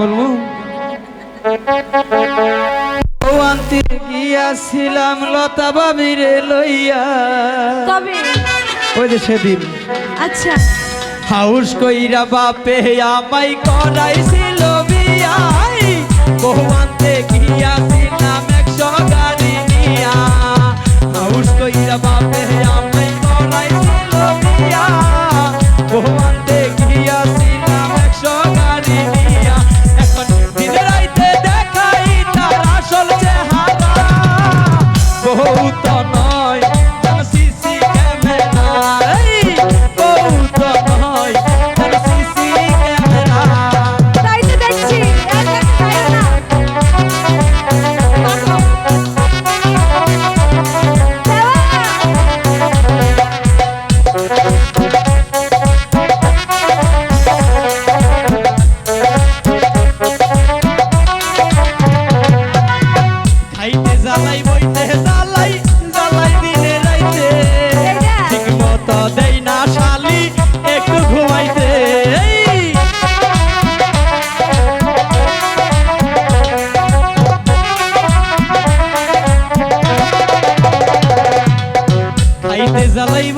করব ভগবন্তীর গিয়াছিলাম লতা বাবিরে লইয়া। ওই যে সেদিন। আচ্ছা। হাউস কইরা বাপে আমাই করাইছিল বিয়াই। ভগবন্তে গিয়াছিলাম একশো গাড়ি নিয়া। হাউস কইরা বাপে زەڵی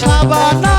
সাবানা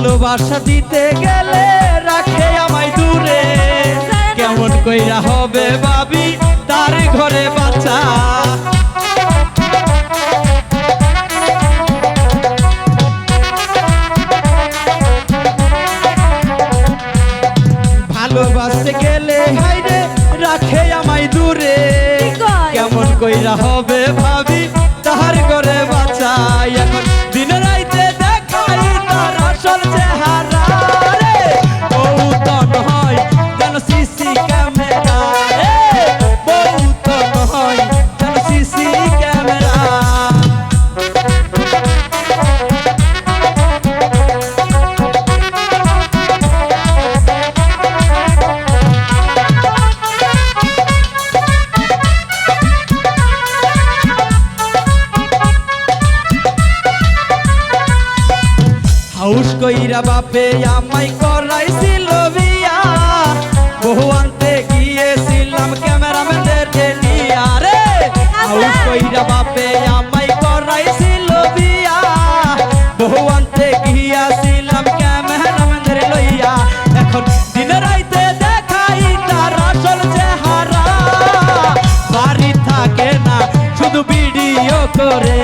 ভালোবাসা দিতে গেলে রাখে আমায় দূরে। কেমন কইরা হবে বাবি তার ঘরে বাচ্চা ভালোবাসতে গেলে হাইরে রাখে আমায় দূরে। কেমন কইরা হবে ভাবি বাপে আমাই করাইছিল বিয়া। বহু আনতে গিয়েছিলাম ক্যামেরাম্যানদের নিয়া। রে আউস আচ্ছা। কইরা বাপে আমাই করাইছিল বিয়া। বহু আনতে গিয়েছিলাম ক্যামেরাম্যানদের লইয়া। এখন দিন রাইতে দেখাই তার আসল চেহারা। বাড়ি থাকে না শুধু ভিডিও করে।